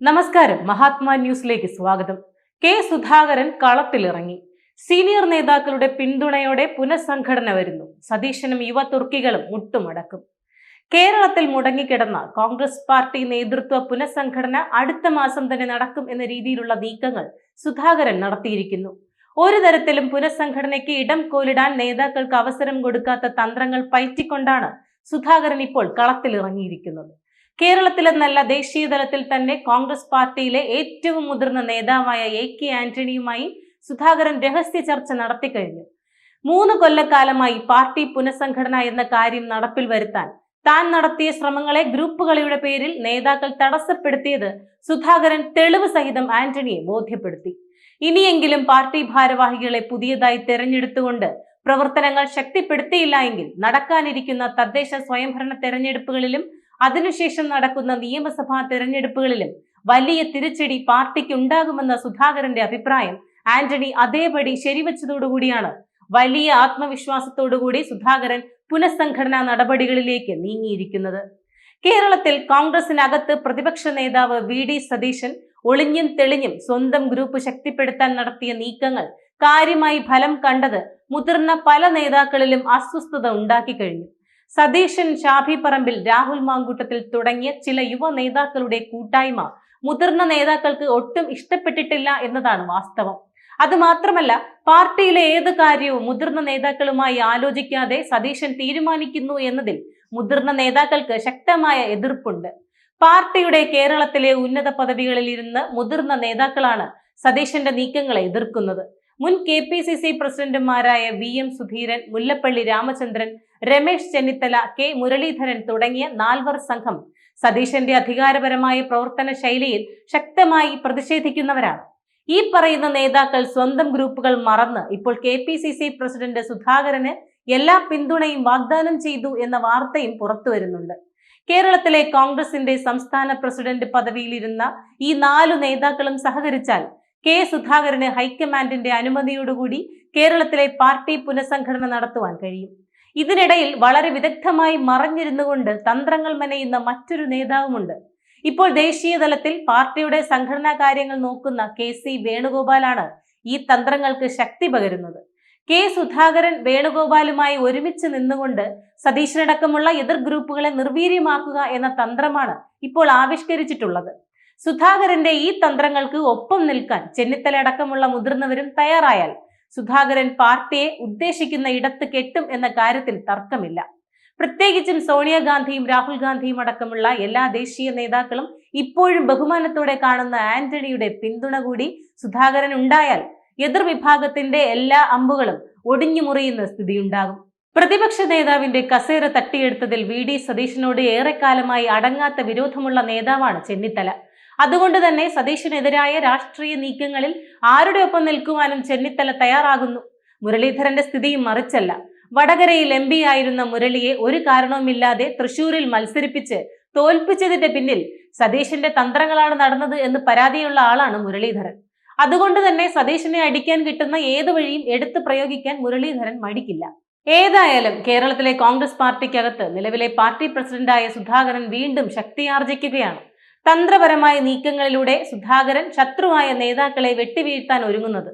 നമസ്കാരം. മഹാത്മാ ന്യൂസിലേക്ക് സ്വാഗതം. കെ. സുധാകരൻ കളത്തിലിറങ്ങി. സീനിയർ നേതാക്കളുടെ പിന്തുണയോടെ പുനഃസംഘടന വരുന്നു. സതീശനും യുവ തുർക്കികളും മുട്ടുമടക്കും കേരളത്തിൽ മുടങ്ങിക്കിടന്ന കോൺഗ്രസ് പാർട്ടി നേതൃത്വ പുനഃസംഘടന അടുത്ത മാസം തന്നെ നടക്കും എന്ന രീതിയിലുള്ള നീക്കങ്ങൾ സുധാകരൻ നടത്തിയിരിക്കുന്നു. ഒരു തരത്തിലും പുനഃസംഘടനയ്ക്ക് ഇടം കോലിടാൻ നേതാക്കൾക്ക് അവസരം കൊടുക്കാത്ത തന്ത്രങ്ങൾ പയറ്റിക്കൊണ്ടാണ് സുധാകരൻ ഇപ്പോൾ കളത്തിലിറങ്ങിയിരിക്കുന്നത്. കേരളത്തിലെന്നല്ല ദേശീയ തലത്തിൽ തന്നെ കോൺഗ്രസ് പാർട്ടിയിലെ ഏറ്റവും മുതിർന്ന നേതാവായ എ കെ ആന്റണിയുമായി സുധാകരൻ രഹസ്യ ചർച്ച നടത്തിക്കഴിഞ്ഞു മൂന്ന് കൊല്ലക്കാലമായി പാർട്ടി പുനഃസംഘടന എന്ന കാര്യം നടപ്പിൽ വരുത്താൻ താൻ നടത്തിയ ശ്രമങ്ങളെ ഗ്രൂപ്പുകളുടെ പേരിൽ നേതാക്കൾ തടസ്സപ്പെടുത്തിയത് സുധാകരൻ തെളിവ് സഹിതം ആന്റണിയെ ബോധ്യപ്പെടുത്തി. ഇനിയെങ്കിലും പാർട്ടി ഭാരവാഹികളെ പുതിയതായി തെരഞ്ഞെടുത്തുകൊണ്ട് പ്രവർത്തനങ്ങൾ ശക്തിപ്പെടുത്തിയില്ല എങ്കിൽ നടക്കാനിരിക്കുന്ന തദ്ദേശ സ്വയംഭരണ തെരഞ്ഞെടുപ്പുകളിലും അതിനുശേഷം നടക്കുന്ന നിയമസഭാ തെരഞ്ഞെടുപ്പുകളിലും വലിയ തിരിച്ചടി പാർട്ടിക്ക് ഉണ്ടാകുമെന്ന സുധാകരന്റെ അഭിപ്രായം ആന്റണി അതേപടി ശരിവച്ചതോടുകൂടിയാണ്. വലിയ ആത്മവിശ്വാസത്തോടുകൂടി സുധാകരൻ പുനഃസംഘടനാ നടപടികളിലേക്ക് നീങ്ങിയിരിക്കുന്നത്. കേരളത്തിൽ കോൺഗ്രസിനകത്ത് പ്രതിപക്ഷ നേതാവ് വി ഡി സതീശൻ ഒളിഞ്ഞും തെളിഞ്ഞും സ്വന്തം ഗ്രൂപ്പ് ശക്തിപ്പെടുത്താൻ നടത്തിയ നീക്കങ്ങൾ കാര്യമായി ഫലം കണ്ടത് മുതിർന്ന പല നേതാക്കളിലും അസ്വസ്ഥത ഉണ്ടാക്കി കഴിഞ്ഞു. സതീശൻ ഷാഫി പറമ്പിൽ രാഹുൽ മാങ്കൂട്ടത്തിൽ തുടങ്ങിയ ചില യുവ നേതാക്കളുടെ കൂട്ടായ്മ മുതിർന്ന നേതാക്കൾക്ക് ഒട്ടും ഇഷ്ടപ്പെട്ടിട്ടില്ല എന്നതാണ് വാസ്തവം. അത് മാത്രമല്ല പാർട്ടിയിലെ ഏത് കാര്യവും മുതിർന്ന നേതാക്കളുമായി ആലോചിക്കാതെ സതീശൻ തീരുമാനിക്കുന്നു എന്നതിൽ മുതിർന്ന നേതാക്കൾക്ക് ശക്തമായ എതിർപ്പുണ്ട്. പാർട്ടിയുടെ കേരളത്തിലെ ഉന്നത പദവികളിൽ ഇരുന്ന് മുതിർന്ന നേതാക്കളാണ് സതീശന്റെ നീക്കങ്ങളെ എതിർക്കുന്നത്. മുൻ കെ പി സി സി പ്രസിഡന്റുമാരായ V M Sudheeran Mullappally Ramachandran Ramesh Chennithala K Muraleedharan തുടങ്ങിയ നാൽവർ സംഘം സതീശന്റെ അധികാരപരമായ പ്രവർത്തന ശൈലിയിൽ ശക്തമായി പ്രതിഷേധിക്കുന്നവരാണ്. ഈ പറയുന്ന നേതാക്കൾ സ്വന്തം ഗ്രൂപ്പുകൾ മറന്ന് ഇപ്പോൾ K P C C president സുധാകരന് എല്ലാ പിന്തുണയും വാഗ്ദാനം ചെയ്തു എന്ന വാർത്തയും പുറത്തു വരുന്നുണ്ട്. കേരളത്തിലെ കോൺഗ്രസിന്റെ സംസ്ഥാന പ്രസിഡന്റ് പദവിയിലിരുന്ന ഈ നാലു നേതാക്കളും സഹകരിച്ചാൽ കെ സുധാകരന് ഹൈക്കമാൻഡിന്റെ അനുമതിയോടുകൂടി കേരളത്തിലെ പാർട്ടി പുനഃസംഘടന നടത്തുവാൻ കഴിയും. ഇതിനിടയിൽ വളരെ വിദഗ്ധമായി മറഞ്ഞിരുന്നുകൊണ്ട് തന്ത്രങ്ങൾ മെനയുന്ന മറ്റൊരു നേതാവുമുണ്ട്. ഇപ്പോൾ ദേശീയ തലത്തിൽ പാർട്ടിയുടെ സംഘടനാ കാര്യങ്ങൾ നോക്കുന്ന കെ സി വേണുഗോപാലാണ് ഈ തന്ത്രങ്ങൾക്ക് ശക്തി പകരുന്നത്. കെ സുധാകരൻ വേണുഗോപാലുമായി ഒരുമിച്ച് നിന്നുകൊണ്ട് സതീശനടക്കമുള്ള എതിർ ഗ്രൂപ്പുകളെ നിർവീര്യമാക്കുക എന്ന തന്ത്രമാണ് ഇപ്പോൾ ആവിഷ്കരിച്ചിട്ടുള്ളത്. സുധാകരന്റെ ഈ തന്ത്രങ്ങൾക്ക് ഒപ്പം നിൽക്കാൻ ചെന്നിത്തല അടക്കമുള്ള മുതിർന്നവരും തയ്യാറായാൽ സുധാകരൻ പാർട്ടിയെ ഉദ്ദേശിക്കുന്ന ഇടത്ത് കെട്ടും എന്ന കാര്യത്തിൽ തർക്കമില്ല. പ്രത്യേകിച്ചും സോണിയാഗാന്ധിയും രാഹുൽ ഗാന്ധിയും അടക്കമുള്ള എല്ലാ ദേശീയ നേതാക്കളും ഇപ്പോഴും ബഹുമാനത്തോടെ കാണുന്ന ആന്റണിയുടെ പിന്തുണ കൂടി സുധാകരൻ ഉണ്ടായാൽ എതിർവിഭാഗത്തിന്റെ എല്ലാ അമ്പുകളും ഒടിഞ്ഞു മുറിയുന്ന സ്ഥിതിയുണ്ടാകും. പ്രതിപക്ഷ നേതാവിന്റെ കസേര തട്ടിയെടുത്തതിൽ വി. ഡി. സതീശനോട് ഏറെക്കാലമായി അടങ്ങാത്ത വിരോധമുള്ള നേതാവാണ് ചെന്നിത്തല. അതുകൊണ്ട് തന്നെ സതീശനെതിരായ രാഷ്ട്രീയ നീക്കങ്ങളിൽ ആരുടെ ഒപ്പം നിൽക്കുവാനും ചെന്നിത്തല തയ്യാറാകുന്നു. മുരളീധരന്റെ സ്ഥിതിയും മറിച്ചല്ല. വടകരയിൽ എം പി ആയിരുന്ന മുരളിയെ ഒരു കാരണവുമില്ലാതെ തൃശൂരിൽ മത്സരിപ്പിച്ച് തോൽപ്പിച്ചതിന്റെ പിന്നിൽ സതീശന്റെ തന്ത്രങ്ങളാണ് നടന്നത് എന്ന് പരാതിയുള്ള ആളാണ് മുരളീധരൻ. അതുകൊണ്ട് തന്നെ സതീശനെ അടിക്കാൻ കിട്ടുന്ന ഏത് വഴിയും എടുത്തു പ്രയോഗിക്കാൻ മുരളീധരൻ മടിക്കില്ല. ഏതായാലും കേരളത്തിലെ കോൺഗ്രസ് പാർട്ടിക്കകത്ത് നിലവിലെ പാർട്ടി പ്രസിഡന്റായ സുധാകരൻ വീണ്ടും ശക്തിയാർജിക്കുകയാണ് തന്ത്രപരമായ നീക്കങ്ങളിലൂടെ സുധാകരൻ ശത്രുവായ നേതാക്കളെ വെട്ടിവീഴ്ത്താൻ ഒരുങ്ങുന്നത്.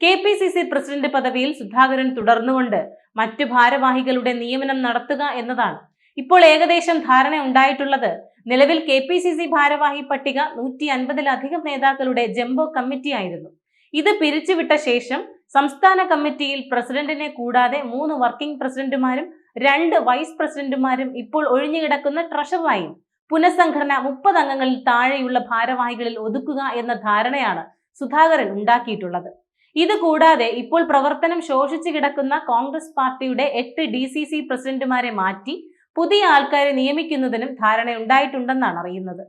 K P C C president പദവിയിൽ സുധാകരൻ തുടർന്നുകൊണ്ട് മറ്റു ഭാരവാഹികളുടെ നിയമനം നടത്തുക എന്നതാണ്. ഇപ്പോൾ ഏകദേശം ധാരണ ഉണ്ടായിട്ടുള്ളത് നിലവിൽ കെ പി സി സി ഭാരവാഹി പട്ടിക നൂറ്റി അൻപതിലധികം നേതാക്കളുടെ ജംബോ കമ്മിറ്റി ആയിരുന്നു ഇത് പിരിച്ചുവിട്ട ശേഷം സംസ്ഥാന കമ്മിറ്റിയിൽ പ്രസിഡന്റിനെ കൂടാതെ മൂന്ന് വർക്കിംഗ് പ്രസിഡന്റുമാരും രണ്ട് വൈസ് പ്രസിഡന്റുമാരും ഇപ്പോൾ ഒഴിഞ്ഞുകിടക്കുന്ന ട്രഷററായും. പുനഃസംഘടന മുപ്പത് അംഗങ്ങളിൽ താഴെയുള്ള ഭാരവാഹികളിൽ ഒതുക്കുക എന്ന ധാരണയാണ് സുധാകരൻ ഉണ്ടാക്കിയിട്ടുള്ളത്. ഇത് കൂടാതെ ഇപ്പോൾ പ്രവർത്തനം ശോഷിച്ചു കിടക്കുന്ന കോൺഗ്രസ് പാർട്ടിയുടെ എട്ട് ഡി സി സി പ്രസിഡന്റുമാരെ മാറ്റി പുതിയ ആൾക്കാരെ നിയമിക്കുന്നതിനും ധാരണയുണ്ടായിട്ടുണ്ടെന്നാണ് അറിയുന്നത്.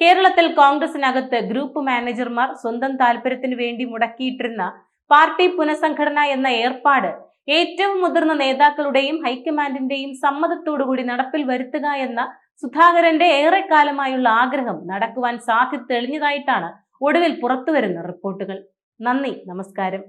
കേരളത്തിൽ കോൺഗ്രസിനകത്ത് ഗ്രൂപ്പ് മാനേജർമാർ സ്വന്തം താല്പര്യത്തിന് വേണ്ടി മുടക്കിയിട്ടിരുന്ന പാർട്ടി പുനഃസംഘടന എന്ന ഏർപ്പാട് ഏറ്റവും മുതിർന്ന നേതാക്കളുടെയും ഹൈക്കമാൻഡിന്റെയും സമ്മതത്തോടുകൂടി നടപ്പിൽ വരുത്തുക എന്ന സുധാകരന്റെ ഏറെക്കാലമായുള്ള ആഗ്രഹം നടക്കുവാൻ സാധ്യത തെളിഞ്ഞതായിട്ടാണ് ഒടുവിൽ പുറത്തുവരുന്ന റിപ്പോർട്ടുകൾ. നന്ദി നമസ്കാരം.